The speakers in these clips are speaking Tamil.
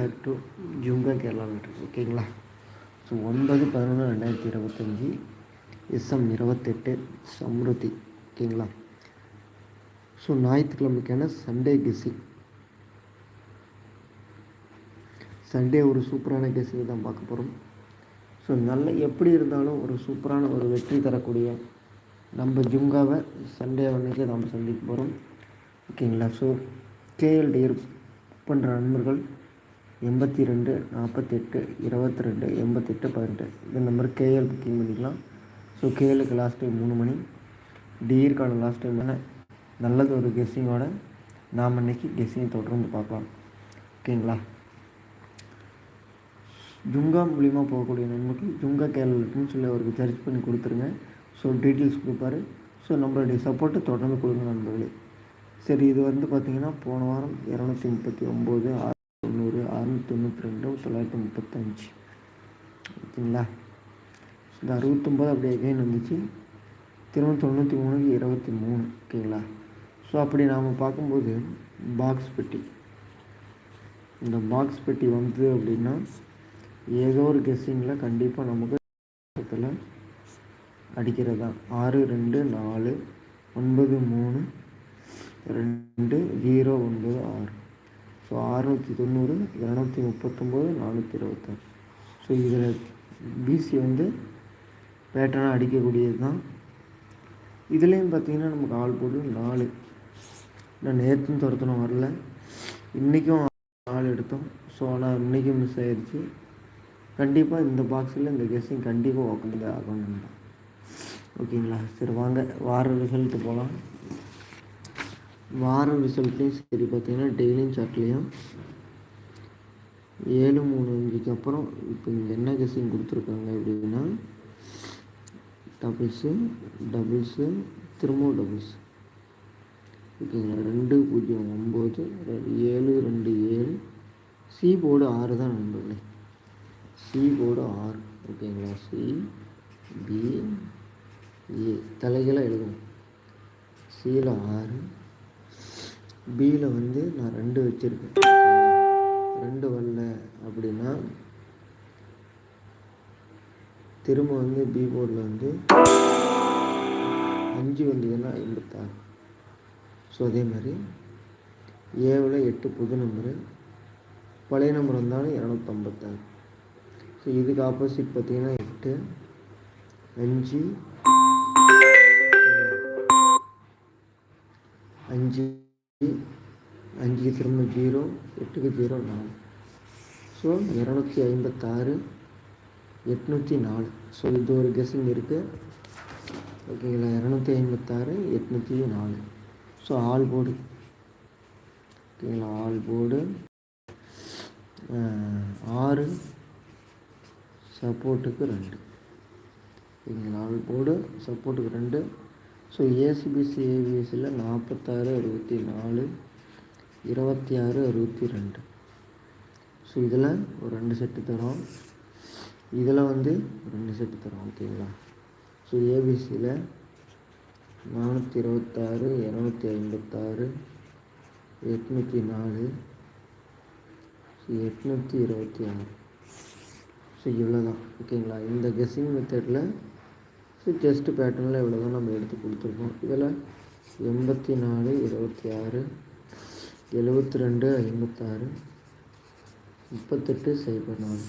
பேக் டு ஜுங்கா கேரளா லாட்ரி ஓகேங்களா ஸோ ஒன்பது பதினொன்று ரெண்டாயிரத்தி இருபத்தஞ்சி எஸ்எம் இருபத்தெட்டு சம்ருதி ஓகேங்களா ஸோ ஞாயிற்றுக்கிழமைக்கான சண்டே கெஸ்ஸிங் சண்டே ஒரு சூப்பரான கெஸ்ஸிங் தான் பார்க்க போகிறோம் ஸோ நல்ல எப்படி இருந்தாலும் ஒரு சூப்பரான ஒரு வெற்றி தரக்கூடிய நம்ம ஜுங்காவை சண்டே அன்னைக்கு நம்ம சந்திக்க போகிறோம் ஓகேங்களா ஸோ கேஎல்டி பண்ணுற நண்பர்கள் எண்பத்தி ரெண்டு நாற்பத்தெட்டு இருபத்தி ரெண்டு எண்பத்தெட்டு பதினெட்டு. இந்த நம்பர் கேஎல் புக்கிங் பண்ணிக்கலாம். ஸோ கேஎலுக்கு லாஸ்ட் டைம் மூணு மணி. டியருக்கான லாஸ்ட் டைம் என்ன? நல்லது ஒரு கெஸ்ஸிங்கோட நாம் அன்றைக்கி கெஸ்ஸிங் தொடர்ந்து பார்க்கலாம். ஓகேங்களா ஜுங்கா மூலிமா போகக்கூடிய நண்பர்கள் ஜுங்கா கேரளத்துன்னு சொல்லி அவருக்கு சர்ச் பண்ணி கொடுத்துருங்க. ஸோ டீட்டெயில்ஸ் கொடுப்பாரு. ஸோ நம்மளுடைய சப்போர்ட்டை தொடர்ந்து கொடுங்க நண்பர்களே. சரி இது வந்து பார்த்திங்கன்னா போன வாரம் இரநூத்தி முப்பத்தி ஒம்பது ஆறு தொண்ணூற்றி ரெண்டு தொள்ளாயிரத்தி முப்பத்தஞ்சு. ஓகேங்களா? இந்த அறுபத்தொம்பது அப்படியே எகைன் வந்துச்சு. திரும்ப தொண்ணூற்றி மூணுக்கு இருபத்தி மூணு. ஓகேங்களா? ஸோ அப்படி நாம் பார்க்கும்போது பாக்ஸ் பெட்டி. இந்த பாக்ஸ் பெட்டி வந்து அப்படின்னா ஏதோ ஒரு கெஸ்ஸிங்கில் கண்டிப்பாக நமக்கு அடிக்கிறது? தான் ஆறு ரெண்டு நாலு ஒன்பது மூணு ரெண்டு ஜீரோ ஒன்பது ஆறு. ஸோ அறுநூற்றி தொண்ணூறு இரநூத்தி முப்பத்தொம்போது நானூற்றி இருபத்தாறு. ஸோ இதில் பிசி வந்து பேட்டர்னாக அடிக்கக்கூடியது தான். இதுலேயும் பார்த்தீங்கன்னா நமக்கு ஆள் போட்டு நாலு. நான் நேற்றும் துரத்தணும் வரல. இன்றைக்கும் ஆள் எடுத்தோம். ஸோ ஆனால் இன்றைக்கும் மிஸ் ஆயிடுச்சு கண்டிப்பாக இந்த பாக்ஸில் இந்த கெஸ்ஸிங் கண்டிப்பாக உட்காந்து ஆகணும் ஓகேங்களா சரி வாங்க. வார ரிசல்ட்டு போகலாம் வார ரிசல்ட்லேயும் சரி பார்த்தீங்கன்னா டெய்லியும் சார்ட்லேயும் ஏழு மூணு அஞ்சுக்கு அப்புறம் இப்போ இங்கே என்ன கெஸ்ஸிங் கொடுத்துருக்காங்க அப்படின்னா டபுள்ஸு டபுள்ஸு திரும்பவும் டபுள்ஸ் ஓகேங்களா? ரெண்டு பூஜ்ஜியம் ஒம்பது ஏழு ரெண்டு ஏழு. சி போர்டு ஆறு தான் நண்பர்களே. சி போர்டு ஆறு. ஓகேங்களா? சி பி ஏ தலைகளாக எழுதணும். சியில் ஆறு பியில் வந்து நான் ரெண்டு வச்சுருக்கேன். ரெண்டு வரல அப்படின்னா திரும்ப வந்து பி போர்டில் வந்து அஞ்சு வந்ததுன்னா ஐம்பத்தாறு ஸோ அதே மாதிரி ஏவில் எட்டு புது நம்பரு பழைய நம்பர் வந்தாலும் இரநூத்தம்பத்தாறு. ஸோ இதுக்கு ஆப்போசிட் பார்த்திங்கன்னா எட்டு அஞ்சு அஞ்சு. அஞ்சுக்கு திரும்ப ஜீரோ எட்டுக்கு ஜீரோ நாலு ஸோ இரநூத்தி ஐம்பத்தாறு எட்நூற்றி நாலு ஸோ இது ஒரு கெஸ்ஸிங் இருக்குது ஓகேங்களா இரநூத்தி ஐம்பத்தாறு எட்நூற்றி நாலு ஸோ ஆல் போர்டு ஓகேங்களா ஆல் போர்டு ஆறு சப்போர்ட்டுக்கு ரெண்டு ஓகேங்களா ஆல் போர்டு சப்போர்ட்டுக்கு ரெண்டு ஸோ ஏசிபிசி ஏவிஎஸ்சில் நாற்பத்தாறு அறுபத்தி நாலு இருபத்தி ஆறு அறுபத்தி ரெண்டு ஸோ இதில் ஒரு ரெண்டு செட்டு தரோம். இதில் வந்து ரெண்டு செட்டு தரோம் ஓகேங்களா ஸோ ஏபிசியில் நானூற்றி இருபத்தாறு இரநூத்தி ஐம்பத்தாறு எட்நூற்றி நாலு ஸோ எட்நூற்றி இருபத்தி ஆறு ஸோ இவ்வளோ தான் ஓகேங்களா இந்த கெஸ்ஸிங் மெத்தடில் ஸோ ஜஸ்ட்டு பேட்டர்னில் இவ்வளோ தான் நம்ம எடுத்து கொடுத்துருக்கோம். இதில் எண்பத்தி நாலு இருபத்தி ஆறு எழுபத்தி ரெண்டு ஐம்பத்தாறு முப்பத்தெட்டு சைபர் நாலு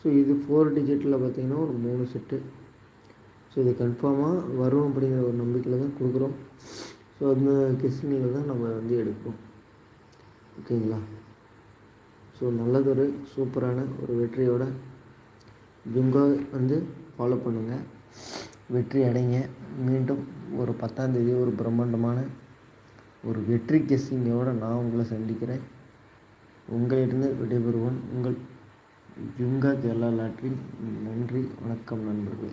ஸோ இது ஃபோர் டிஜிட்டில் பார்த்திங்கன்னா ஒரு மூணு செட்டு ஸோ இது கன்ஃபார்மாக வரும் அப்படிங்கிற ஒரு நம்பிக்கையில் தான் கொடுக்குறோம். ஸோ அந்த கெஸ்டிங்கில் தான் நம்ம வந்து எடுப்போம். ஓகேங்களா? ஸோ நல்லதொரு சூப்பரான ஒரு வெற்றியோட ஜுங்கா வந்து ஃபாலோ பண்ணுங்கள் வெற்றி அடைங்க. மீண்டும் ஒரு பத்தாந்தேதி ஒரு பிரம்மாண்டமான ஒரு வெற்றி கெஸ்ஸிங்கோடு நான் உங்களை சந்திக்கிறேன். உங்களிடந்து விடைபெறுவோன் உங்கள் ஜுங்கா கேரளா லாட்ரி நன்றி வணக்கம் நண்பர்களே.